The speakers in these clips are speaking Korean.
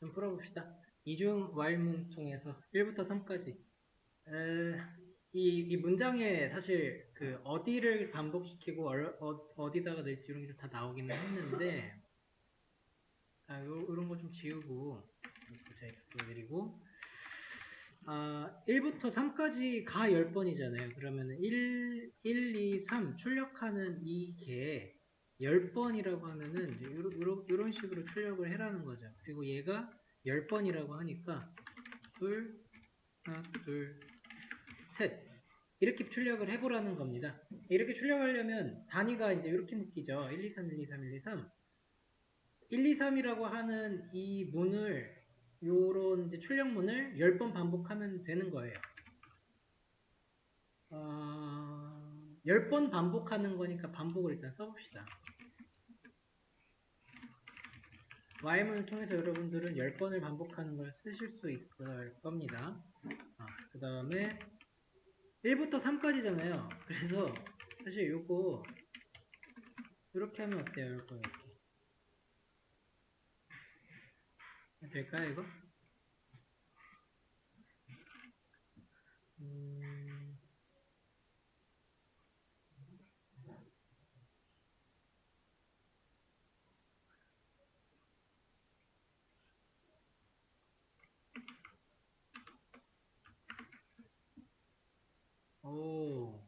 좀 풀어봅시다. 이중 while문 통해서 1부터 3까지. 이, 이 문장에 사실 그 어디를 반복시키고 어, 디다가 낼지 이런 게 다 나오기는 했는데 아, 요, 이런 거 좀 지우고 제가 보여드리고 아, 1부터 3까지 가 10번이잖아요. 그러면 1, 1, 2, 3 출력하는 이게 10번이라고 하면은 런, 요런, 요런 식으로 출력을 해라는 거죠. 그리고 얘가 10번이라고 하니까 둘, 하나, 둘, 셋 이렇게 출력을 해보라는 겁니다. 이렇게 출력하려면 단위가 이제 이렇게 묶이죠. 1, 2, 3, 1, 2, 3, 1, 2, 3 1, 2, 3이라고 하는 이 문을 요런 출력문을 10번 반복하면 되는 거예요. 어, 10번 반복하는 거니까 반복을 일단 써봅시다. While문을 통해서 여러분들은 10번을 반복하는 걸 쓰실 수 있을 겁니다. 아, 그 다음에 1부터 3까지잖아요. 그래서 사실 요거 이렇게 하면 어때요? 요거 이렇게 될까요 이거? 음... 오,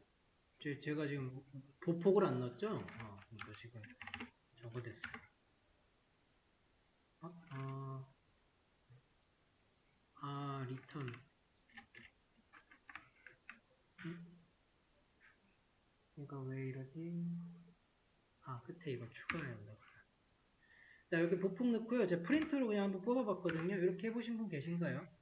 제, 제가 지금 보폭을 안 넣었죠? 어, 이거 지금 저거 됐어. 어, 어, 아, 리턴. 음? 이거 왜 이러지? 아, 끝에 이거 추가해야 한다. 자, 여기 보폭 넣고요. 제가 프린트로 그냥 한번 뽑아봤거든요. 이렇게 해보신 분 계신가요?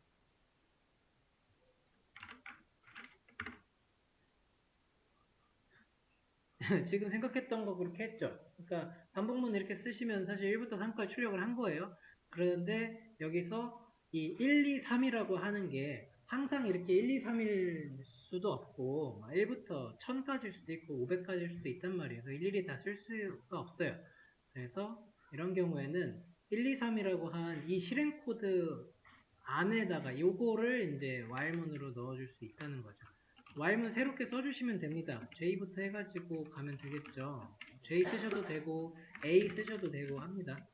지금 생각했던 거 그렇게 했죠. 그러니까 반복문 이렇게 쓰시면 사실 1부터 3까지 출력을 한 거예요. 그런데 여기서 이 1, 2, 3이라고 하는 게 항상 이렇게 1, 2, 3일 수도 없고 1부터 1000까지일 수도 있고 500까지일 수도 있단 말이에요. 그래서 일일이 다 쓸 수가 없어요. 그래서 이런 경우에는 1, 2, 3이라고 한 이 실행 코드 안에다가 요거를 이제 while문으로 넣어줄 수 있다는 거죠. While문 새롭게 써주시면 됩니다. J부터 해가지고 가면 되겠죠. J 쓰셔도 되고 A 쓰셔도 되고 합니다.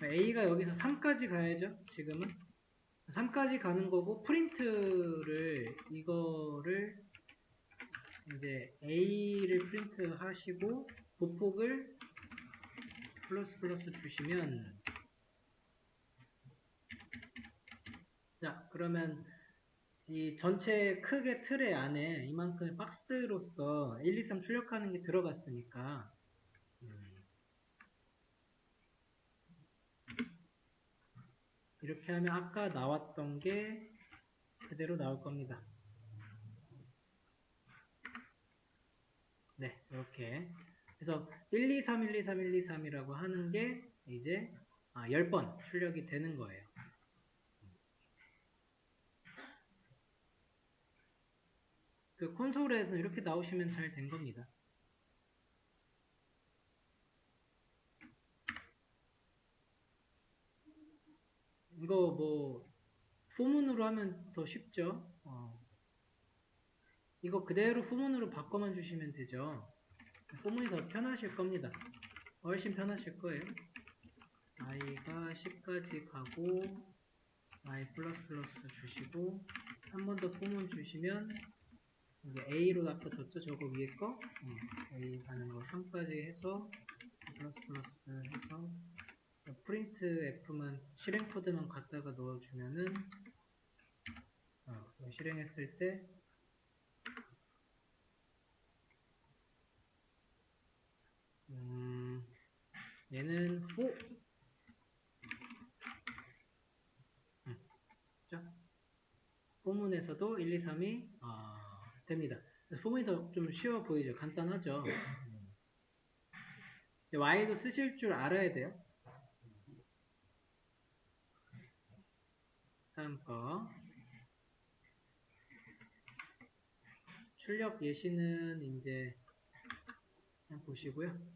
A가 여기서 3까지 가야죠. 지금은 3까지 가는 거고 프린트를 이거를 이제 A를 프린트 하시고 보폭을 플러스 플러스 주시면 자 그러면 이 전체 크게 틀의 안에 이만큼 박스로서 1, 2, 3 출력하는 게 들어갔으니까 음, 이렇게 하면 아까 나왔던 게 그대로 나올 겁니다. 네, 이렇게. 그래서 1, 2, 3, 1, 2, 3, 1, 2, 3이라고 하는 게 이제 아, 10번 출력이 되는 거예요. 그 콘솔에서 이렇게 나오시면 잘 된 겁니다. 이거 뭐 후문으로 하면 더 쉽죠. 어. 이거 그대로 후문으로 바꿔만 주시면 되죠. 후문이 더 편하실 겁니다. 훨씬 편하실 거예요. i가 10까지 가고 i 플러스 플러스 주시고 한 번더 후문 주시면 여기 A로 아까 줬죠? 저거 위에 거? 음, A 가는 거 3까지 해서 플러스 플러스 해서 프린트 F만 실행 코드만 갖다가 넣어주면은 어, 실행했을 때 음, 얘는 호 음, 자, 포문에서도 1, 2, 3이 아, 됩니다. 소문이 더 좀 쉬워 보이죠? 간단하죠? Y도 쓰실 줄 알아야 돼요. 다음 거. 출력 예시는 이제 그냥 보시고요.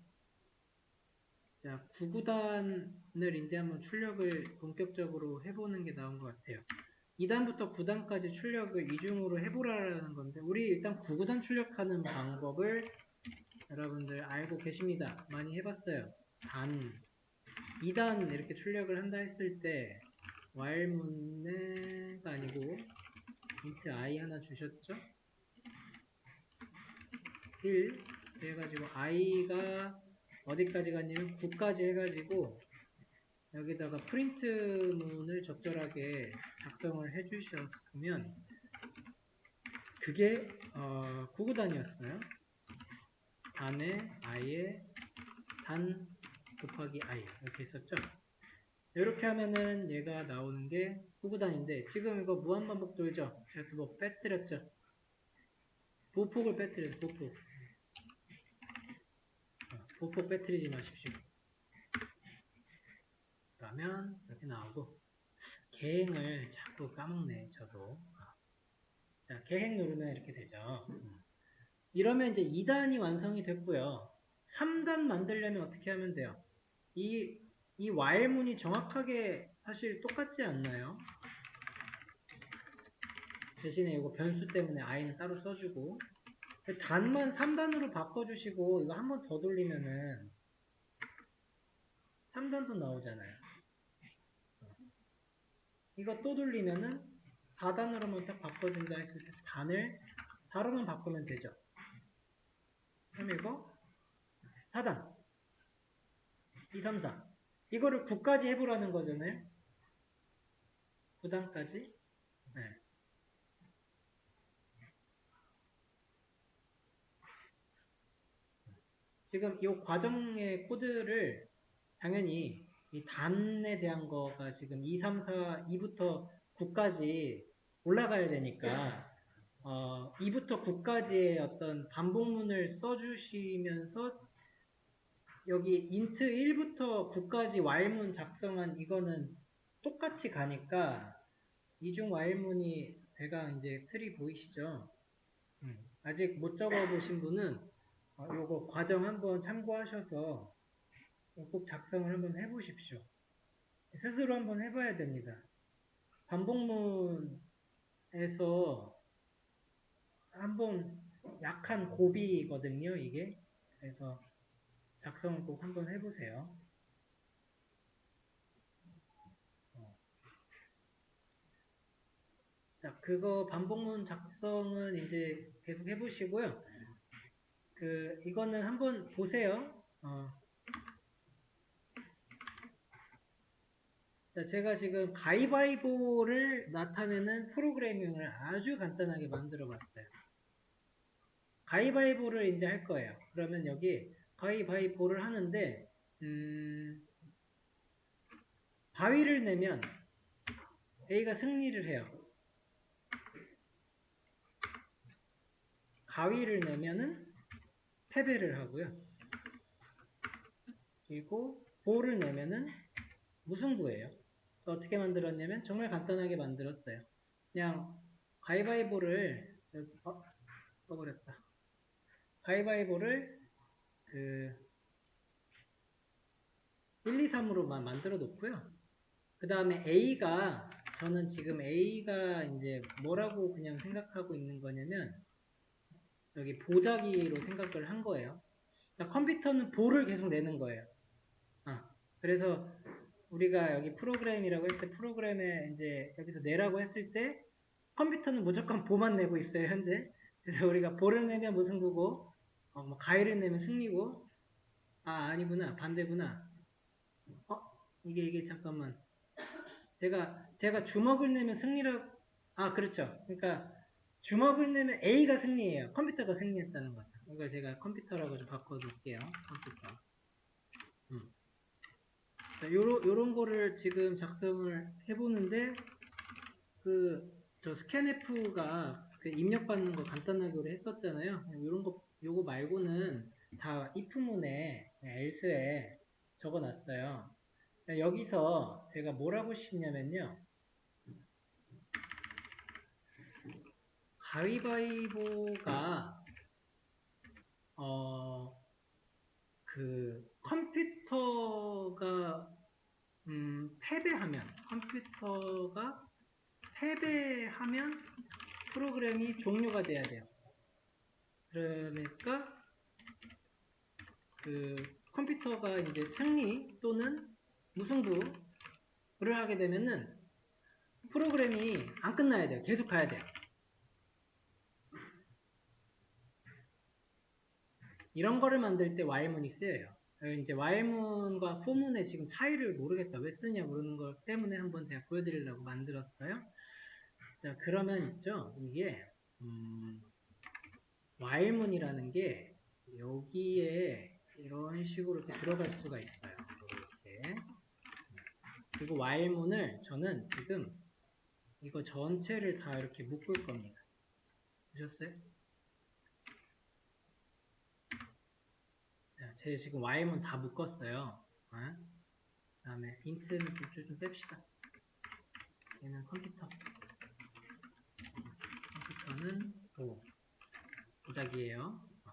자, 9구단을 이제 한번 출력을 본격적으로 해보는 게 나은 것 같아요. 2단부터 9단까지 출력을 이중으로 해보라는 건데, 우리 일단 9구단 출력하는 방법을 여러분들 알고 계십니다. 많이 해봤어요. 단, 2단 이렇게 출력을 한다 했을 때, while문내가 아니고, int i 하나 주셨죠? 1 해가지고 i가 어디까지 갔냐면 9까지 해가지고 여기다가 프린트 문을 적절하게 작성을 해주셨으면 그게 어, 9구단이었어요. 단에 i에 단 곱하기 i 이렇게 있었죠. 이렇게 하면은 얘가 나오는 게 9구단인데 지금 이거 무한반복 돌죠. 제가 또뭐 빼뜨렸죠. 보폭을 빼뜨려서 보폭. 어, 보폭 빼뜨리지 마십시오. 그러면 이렇게 나오고 계행을 자꾸 까먹네 저도. 어. 자 계행 누르면 이렇게 되죠. 음. 이러면 이제 2단이 완성이 됐고요. 3단 만들려면 어떻게 하면 돼요? 이, 이 while문이 정확하게 사실 똑같지 않나요? 대신에 이거 변수 때문에 i는 따로 써주고 단만 3단으로 바꿔주시고 이거 한 번 더 돌리면은 3단도 나오잖아요. 이거 또 돌리면은 4단으로만 딱 바꿔준다 했을 때 단을 4로만 바꾸면 되죠. 그럼 이거 4단 2, 3, 4 이거를 9까지 해보라는 거잖아요. 9단까지 네. 지금 이 과정의 코드를 당연히 이 단에 대한 거가 지금 2, 3, 4, 2부터 9까지 올라가야 되니까 어, 2부터 9까지의 어떤 반복문을 써주시면서 여기 int 1부터 9까지 while문 작성한 이거는 똑같이 가니까 이중 while문이 대강 이제 틀이 보이시죠? 음, 아직 못 적어 보신 분은 어, 요거 과정 한번 참고하셔서 꼭 작성을 한번 해보십시오. 스스로 한번 해봐야 됩니다. 반복문에서 한번 약한 고비거든요, 이게. 그래서 작성을 꼭 한번 해보세요. 어. 자, 그거 반복문 작성은 이제 계속 해보시고요. 그, 이거는 한번 보세요. 어. 자, 제가 지금 가위바위보를 나타내는 프로그래밍을 아주 간단하게 만들어 봤어요. 가위바위보를 이제 할 거예요. 그러면 여기 가위바위보를 하는데, 음, 바위를 내면 A가 승리를 해요. 가위를 내면은 패배를 하고요. 그리고 볼을 내면은 무승부예요. 어떻게 만들었냐면 정말 간단하게 만들었어요. 그냥 가위바위보를 저 어, 떠버렸다. 가위바위보를 그 1, 2, 3으로만 만들어 놓고요. 그 다음에 A가 저는 지금 A가 이제 뭐라고 그냥 생각하고 있는 거냐면 저기 보자기로 생각을 한 거예요. 자, 컴퓨터는 볼을 계속 내는 거예요. 아, 그래서 우리가 여기 프로그램이라고 했을 때 프로그램에 이제 여기서 내라고 했을 때 컴퓨터는 무조건 보만 내고 있어요 현재. 그래서 우리가 볼을 내면 무승부고 어, 뭐 가위를 내면 승리고 아 아니구나 반대구나. 어? 이게 이게 잠깐만. 제가 제가 주먹을 내면 승리라고 아 그렇죠. 그러니까 주먹을 내면 A가 승리예요. 컴퓨터가 승리했다는 거죠. 이걸 제가 컴퓨터라고 좀 바꿔놓을게요. 컴퓨터. 음. 자, 요런, 요런 거를 지금 작성을 해보는데, 그, 저 스캔F가 그 입력받는 거 간단하게 했었잖아요. 요런 거, 요거 말고는 다 if문에, else에 적어 놨어요. 여기서 제가 뭘 하고 싶냐면요. 가위바위보가, 어, 그 컴퓨터가 음, 패배하면 컴퓨터가 패배하면 프로그램이 종료가 돼야 돼요. 그러니까 그 컴퓨터가 이제 승리 또는 무승부를 하게 되면은 프로그램이 안 끝나야 돼요. 계속 가야 돼요. 이런 거를 만들 때 while문이 쓰여요. 이제 while문과 for문의 지금 차이를 모르겠다. 왜 쓰냐 모르는 것 때문에 한번 제가 보여드리려고 만들었어요. 자, 그러면 있죠. 이게 음, while문이라는 게 여기에 이런 식으로 이렇게 들어갈 수가 있어요. 이렇게. 그리고 while문을 저는 지금 이거 전체를 다 이렇게 묶을 겁니다. 보셨어요? 자, 제 지금 while문 다 묶었어요. 어? 그 다음에 int는 좀, 좀 뺍시다. 얘는 컴퓨터. 컴퓨터는 오, 조작이에요. 어.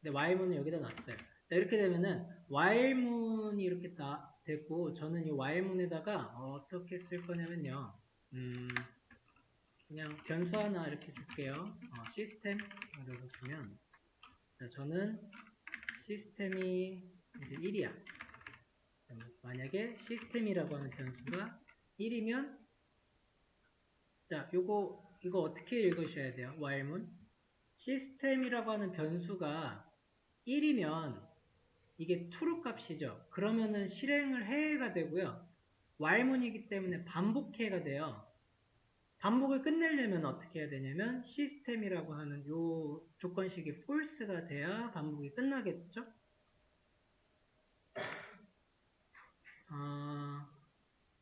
근데 while문을 여기다 놨어요. 자, 이렇게 되면은 while문이 이렇게 다 됐고 저는 이 while문에다가 어떻게 쓸 거냐면요. 음, 그냥 변수 하나 이렇게 줄게요. 어, 시스템 이렇게 주면 자, 저는 시스템이 이제 1이야. 만약에 시스템이라고 하는 변수가 1이면 자, 요거 이거 어떻게 읽으셔야 돼요? while문 시스템이라고 하는 변수가 1이면 이게 true 값이죠. 그러면은 실행을 해가 되고요. while문이기 때문에 반복해가 돼요. 반복을 끝내려면 어떻게 해야 되냐면 시스템이라고 하는 요 조건식이 false가 돼야 반복이 끝나겠죠? 아,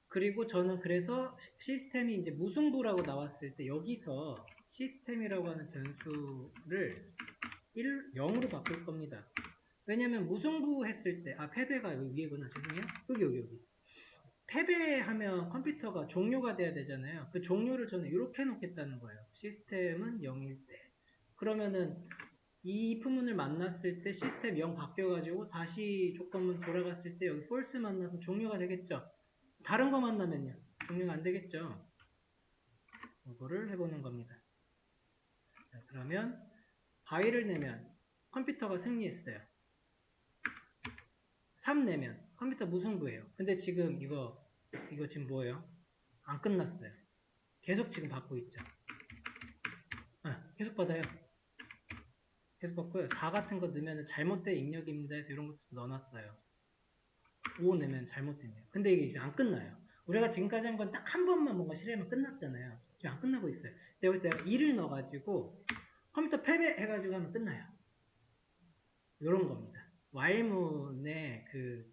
그리고 저는 그래서 시스템이 이제 무승부라고 나왔을 때 여기서 시스템이라고 하는 변수를 1, 0으로 바꿀 겁니다. 왜냐면 무승부 했을 때, 아, 패배가 여기 위에구나. 죄송해요. 여기, 여기, 여기. 패배하면 컴퓨터가 종료가 돼야 되잖아요. 그 종료를 저는 이렇게 해놓겠다는 거예요. 시스템은 0일 때. 그러면은 이 품문을 만났을 때 시스템 0 바뀌어가지고 다시 조건문 돌아갔을 때 여기 false 만나서 종료가 되겠죠. 다른 거 만나면요. 종료가 안 되겠죠. 이거를 해보는 겁니다. 자, 그러면 바위를 내면 컴퓨터가 승리했어요. 3 내면 컴퓨터 무승부예요. 근데 지금 이거 이거 지금 뭐예요? 안 끝났어요. 계속 지금 받고 있죠. 아, 계속 받아요. 계속 받고요. 4 같은 거 넣으면 잘못된 입력입니다 해서 이런 것도 넣어놨어요. 5 내면 잘못된 입력. 근데 이게 안 끝나요. 우리가 지금까지 한 건 딱 한 번만 뭔가 실행하면 끝났잖아요. 지금 안 끝나고 있어요. 근데 여기서 내가 2를 넣어가지고 컴퓨터 패배해가지고 하면 끝나요. 이런 겁니다. while문의 그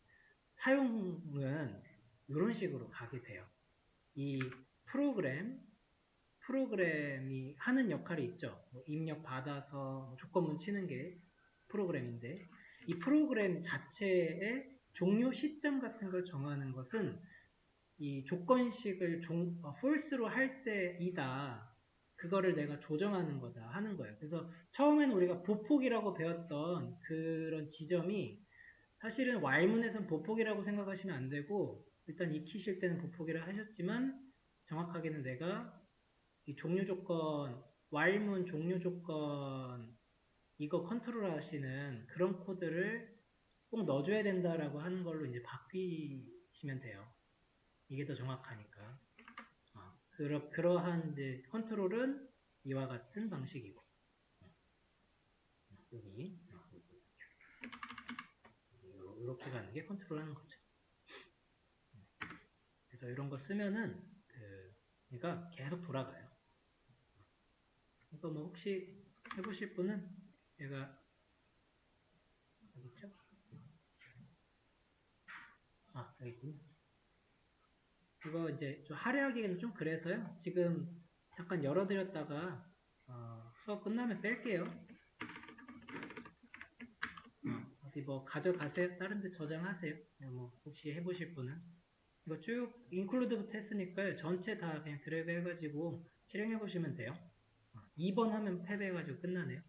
사용은 이런 식으로 가게 돼요. 이 프로그램, 프로그램이 하는 역할이 있죠. 뭐 입력 받아서 뭐 조건문 치는 게 프로그램인데, 이 프로그램 자체의 종료 시점 같은 걸 정하는 것은 이 조건식을 종, 어, false로 할 때이다. 그거를 내가 조정하는 거다 하는 거예요. 그래서 처음에는 우리가 보폭이라고 배웠던 그런 지점이 사실은 while문에선 보폭이라고 생각하시면 안 되고 일단 익히실 때는 보폭이라 하셨지만 정확하게는 내가 이 종료 조건 while문 종료 조건 이거 컨트롤 하시는 그런 코드를 꼭 넣어줘야 된다라고 하는 걸로 이제 바뀌시면 돼요. 이게 더 정확하니까. 어, 그러, 그러한 이제 컨트롤은 이와 같은 방식이고. 여기. 이렇게 가는 게 컨트롤 하는 거죠. 그래서 이런 거 쓰면은 그 얘가 계속 돌아가요. 이거 뭐 혹시 해보실 분은 제가 여기 있죠? 아 여기 있군요. 이거 이제 좀 화려하기는 좀 그래서요. 지금 잠깐 열어드렸다가 어, 수업 끝나면 뺄게요. 어디 뭐 가져가세요. 다른 데 저장하세요. 뭐 혹시 해보실 분은 이거 쭉 인클루드부터 했으니까 전체 다 그냥 드래그 해가지고 실행해 보시면 돼요. 2번 하면 패배해가지고 끝나네요.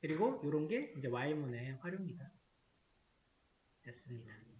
그리고 이런 게 이제 Y문의 활용이다. 됐습니다.